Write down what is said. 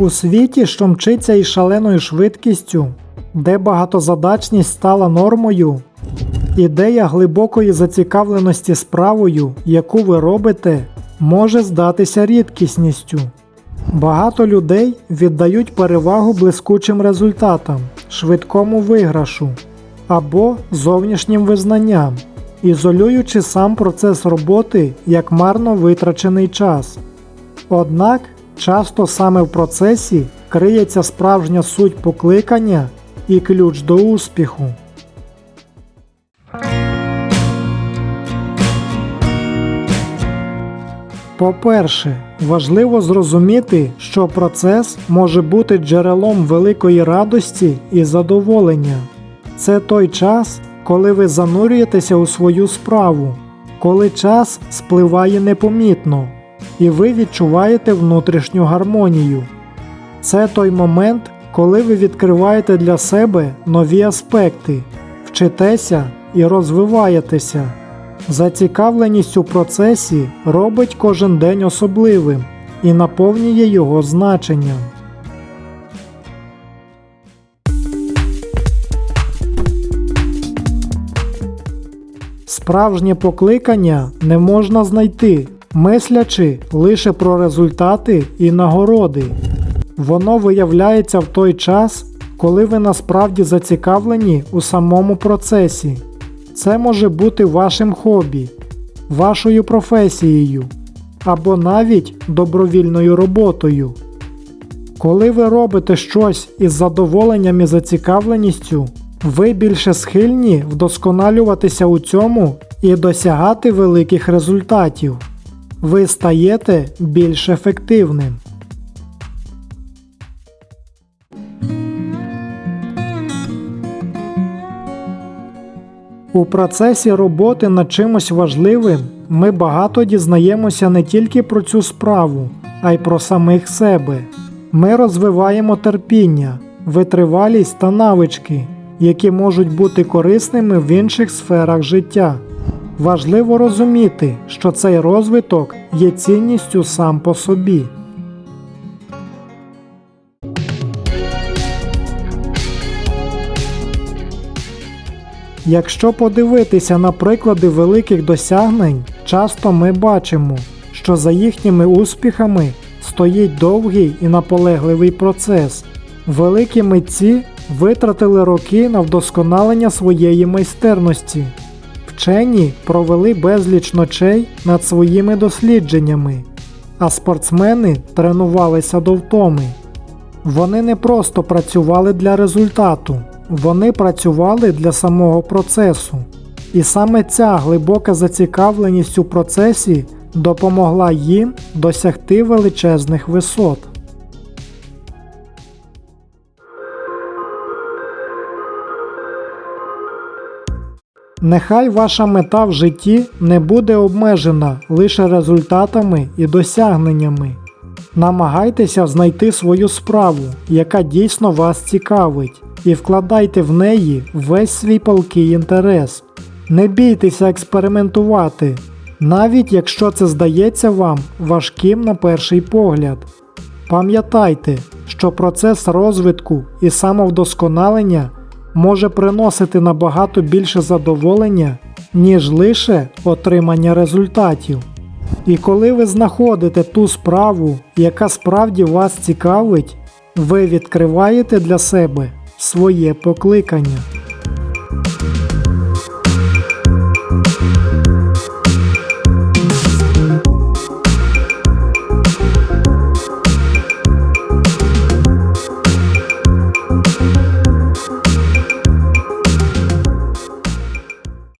У світі, що мчиться із шаленою швидкістю, де багатозадачність стала нормою, ідея глибокої зацікавленості справою, яку ви робите, може здатися рідкісністю. Багато людей віддають перевагу блискучим результатам, швидкому виграшу або зовнішнім визнанням, ізолюючи сам процес роботи як марно витрачений час. Однак часто саме в процесі криється справжня суть покликання і ключ до успіху. По-перше, важливо зрозуміти, що процес може бути джерелом великої радості і задоволення. Це той час, коли ви занурюєтеся у свою справу, коли час спливає непомітно, і ви відчуваєте внутрішню гармонію. Це той момент, коли ви відкриваєте для себе нові аспекти, вчитеся і розвиваєтеся. Зацікавленість у процесі робить кожен день особливим і наповнює його значенням. Справжнє покликання не можна знайти, мислячи лише про результати і нагороди. Воно виявляється в той час, коли ви насправді зацікавлені у самому процесі. Це може бути вашим хобі, вашою професією або навіть добровільною роботою. Коли ви робите щось із задоволенням і зацікавленістю, ви більше схильні вдосконалюватися у цьому і досягати великих результатів. Ви стаєте більш ефективним. У процесі роботи над чимось важливим ми багато дізнаємося не тільки про цю справу, а й про самих себе. Ми розвиваємо терпіння, витривалість та навички, які можуть бути корисними в інших сферах життя. Важливо розуміти, що цей розвиток є цінністю сам по собі. Якщо подивитися на приклади великих досягнень, часто ми бачимо, що за їхніми успіхами стоїть довгий і наполегливий процес. Великі митці витратили роки на вдосконалення своєї майстерності. Вчені провели безліч ночей над своїми дослідженнями, а спортсмени тренувалися до втоми. Вони не просто працювали для результату, вони працювали для самого процесу. І саме ця глибока зацікавленість у процесі допомогла їм досягти величезних висот. Нехай ваша мета в житті не буде обмежена лише результатами і досягненнями. Намагайтеся знайти свою справу, яка дійсно вас цікавить, і вкладайте в неї весь свій палкий інтерес. Не бійтеся експериментувати, навіть якщо це здається вам важким на перший погляд. Пам'ятайте, що процес розвитку і самовдосконалення може приносити набагато більше задоволення, ніж лише отримання результатів. І коли ви знаходите ту справу, яка справді вас цікавить, ви відкриваєте для себе своє покликання.